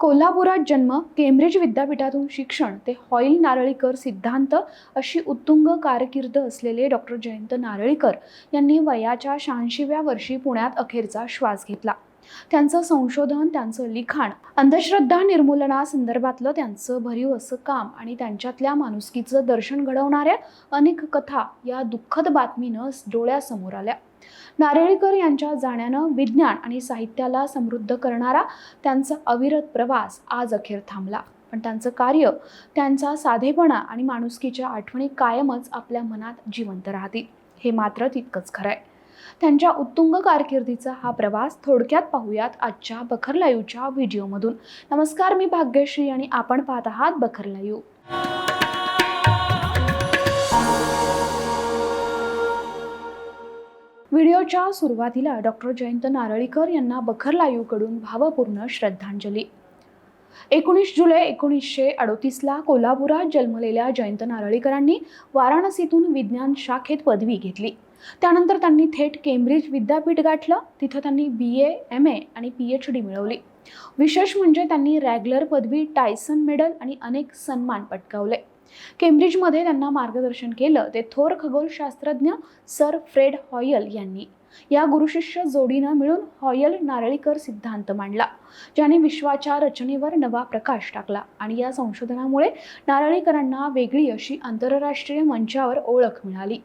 कोल्हापुरात जन्म केम्ब्रिज विद्यापीठातून शिक्षण ते हॉईल नारळीकर सिद्धांत अशी उत्तुंग कारकीर्द असलेले डॉक्टर जयंत नारळीकर यांनी वयाच्या शहाऐंशीव्या वर्षी पुण्यात अखेरचा श्वास घेतला. त्यांचं संशोधन त्यांचं लिखाण अंधश्रद्धा निर्मूलनासंदर्भातलं त्यांचं भरीव असं काम आणि त्यांच्यातल्या माणुसकीचं दर्शन घडवणाऱ्या अनेक कथा या दुःखद बातमीनं डोळ्यासमोर आल्या. नारळीकर यांच्या जाण्यानं विज्ञान आणि साहित्याला समृद्ध करणारा त्यांचा अविरत प्रवास आज अखेर थांबला. पण त्यांचं कार्य त्यांचा साधेपणा आणि माणुसकीच्या आठवणी कायमच आपल्या मनात जिवंत राहतील. हे मात्र तितकंच खरं आहे त्यांच्या उत्तुंग कारकिर्दीचा हा प्रवास थोडक्यात पाहूयात आजच्या बखर लाईव्हच्या व्हिडिओमधून. नमस्कार मी भाग्यश्री आणि आपण पाहत आहात बखर लाईव्ह व्हिडिओच्या सुरुवातीला डॉक्टर जयंत नारळीकर यांना बखर लाईव्हकडून भावपूर्ण श्रद्धांजली. एकोणीस जुलै एकोणीसशे अडोतीसला कोल्हापुरात जन्मलेल्या जयंत नारळीकरांनी वाराणसीतून विज्ञान शाखेत पदवी घेतली. त्यानंतर त्यांनी थेट केम्ब्रिज विद्यापीठ गाठलं. तिथं त्यांनी बी ए एम ए आणि पी एच डी मिळवली. विशेष म्हणजे त्यांनी रॅगलर पदवी टायसन मेडल आणि अनेक सन्मान पटकावले. केम्ब्रिजमध्ये त्यांना मार्गदर्शन केलं ते थोर खगोलशास्त्रज्ञ सर फ्रेड हॉयल यांनी. या गुरुशिष्य जोडीनं मिळून हॉयल नारळीकर सिद्धांत मांडला ज्याने विश्वाच्या रचनेवर नवा प्रकाश टाकला आणि या संशोधनामुळे नारळीकरांना वेगळी अशी आंतरराष्ट्रीय मंचावर ओळख मिळाली.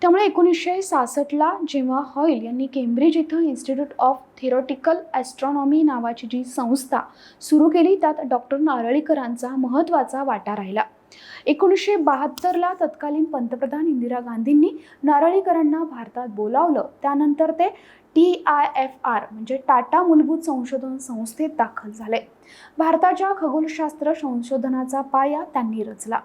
त्यामुळे एकोणीसशे सासष्टला जेव्हा हॉईल यांनी केम्ब्रिज इथं इन्स्टिट्यूट ऑफ थिरोटिकल ॲस्ट्रॉनॉमी नावाची जी संस्था सुरू केली त्यात डॉक्टर नारळीकरांचा महत्त्वाचा वाटा राहिला. एकोणीसशे बहात्तरला तत्कालीन पंतप्रधान इंदिरा गांधींनी नारळीकरांना भारतात बोलावलं. त्यानंतर ते टी आय एफ आर म्हणजे टाटा मूलभूत संशोधन संस्थेत दाखल झाले. भारताच्या खगोलशास्त्र संशोधनाचा पाया त्यांनी रचला.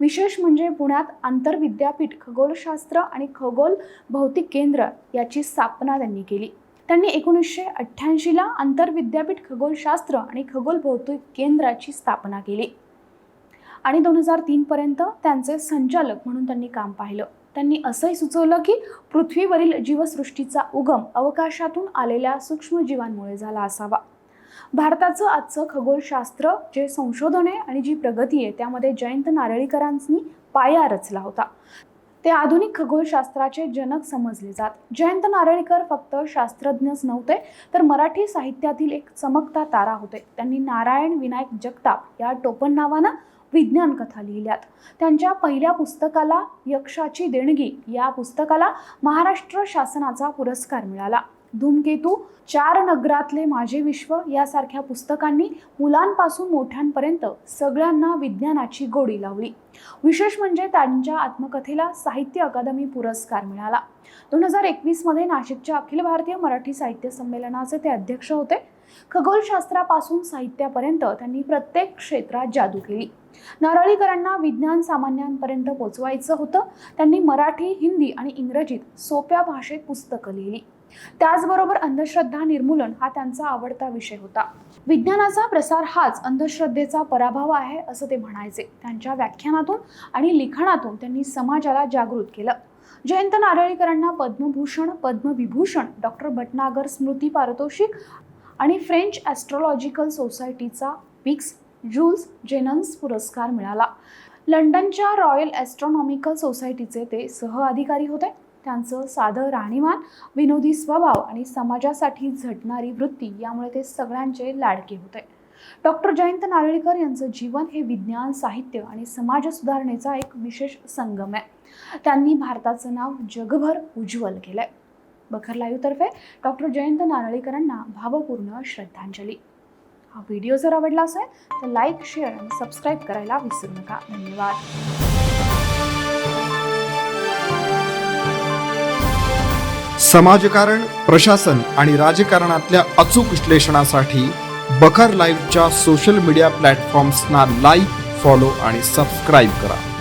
विशेष म्हणजे पुण्यात आंतरविद्यापीठ खगोलशास्त्र आणि खगोल भौतिक केंद्र याची स्थापना त्यांनी केली. त्यांनी एकोणीसशे अठ्ठ्याऐंशीला आंतरविद्यापीठ खगोलशास्त्र आणि खगोल भौतिक केंद्राची स्थापना केली. आणि दोन हजार तीनपर्यंत त्यांचे संचालक म्हणून त्यांनी काम पाहिलं. त्यांनी असंही सुचवलं की पृथ्वीवरील जीवसृष्टीचा उगम अवकाशातून आलेल्या सूक्ष्मजीवांमुळे झाला असावा. भारताचं आजचं खगोलशास्त्र जे संशोधन आहे आणि जी प्रगती आहे त्यामध्ये जयंत नारळीकरांनी पाया रचला होता. ते आधुनिक खगोलशास्त्राचे जनक समजले जात. जयंत नारळीकर फक्त शास्त्रज्ञच नव्हते तर मराठी साहित्यातील एक चमकता तारा होते. त्यांनी नारायण विनायक जगताप या टोपण नावानं विज्ञान कथा लिहिल्यात. त्यांच्या पहिल्या पुस्तकाला यक्षाची देणगी या पुस्तकाला महाराष्ट्र शासनाचा पुरस्कार मिळाला. धूमकेतू चार नगरातले माझे विश्व यासारख्या पुस्तकांनी मुलांपासून मोठ्यांपर्यंत सगळ्यांना विज्ञानाची गोडी लावली. विशेष म्हणजे त्यांच्या आत्मकथेला साहित्य अकादमी पुरस्कार मिळाला. दोन हजार एकवीसमध्ये नाशिकच्या अखिल भारतीय मराठी साहित्य संमेलनाचे ते अध्यक्ष होते. खगोलशास्त्रापासून साहित्यापर्यंत त्यांनी प्रत्येक क्षेत्रात जादू केली. नारळीकरांना विज्ञान सामान्यांपर्यंत पोचवायचं होतं. त्यांनी मराठी हिंदी आणि इंग्रजीत सोप्या भाषेत पुस्तकं लिहिली. त्याचबरोबर अंधश्रद्धा निर्मूलन हा त्यांचा आवडता विषय होता. विज्ञानाचा प्रसार हाच अंधश्रद्धेचा पराभव आहे असं ते म्हणायचे. त्यांच्या व्याख्यानातून आणि लिखाणातून त्यांनी समाजाला जागृत केलं. जयंत नारळीकरांना पद्मभूषण पद्मविभूषण डॉक्टर भटनागर स्मृती पारितोषिक आणि फ्रेंच ॲस्ट्रॉलॉजिकल सोसायटीचा विक्स जूल्स जेनन्स पुरस्कार मिळाला. लंडनच्या रॉयल ॲस्ट्रॉनॉमिकल सोसायटीचे ते सहअधिकारी होते. त्यांचं साधं राहणीमान विनोदी स्वभाव आणि समाजासाठी झटणारी वृत्ती यामुळे ते सगळ्यांचे लाडके होते. डॉक्टर जयंत नारळीकर यांचं जीवन हे विज्ञान साहित्य आणि समाज सुधारणेचा एक विशेष संगम आहे. त्यांनी भारताचं नाव जगभर उज्ज्वल केलंय. बखर लाईव्हतर्फे डॉक्टर जयंत नारळीकरांना भावपूर्ण श्रद्धांजली. हा व्हिडिओ जर आवडला असेल तर लाईक शेअर आणि सबस्क्राईब करायला विसरू नका. धन्यवाद. समाजकारण प्रशासन आणि राजकारणातल्या अचूक विश्लेषणासाठी बखर लाईव्हच्या सोशल मीडिया प्लॅटफॉर्म्सना लाईक फॉलो आणि सबस्क्राईब करा.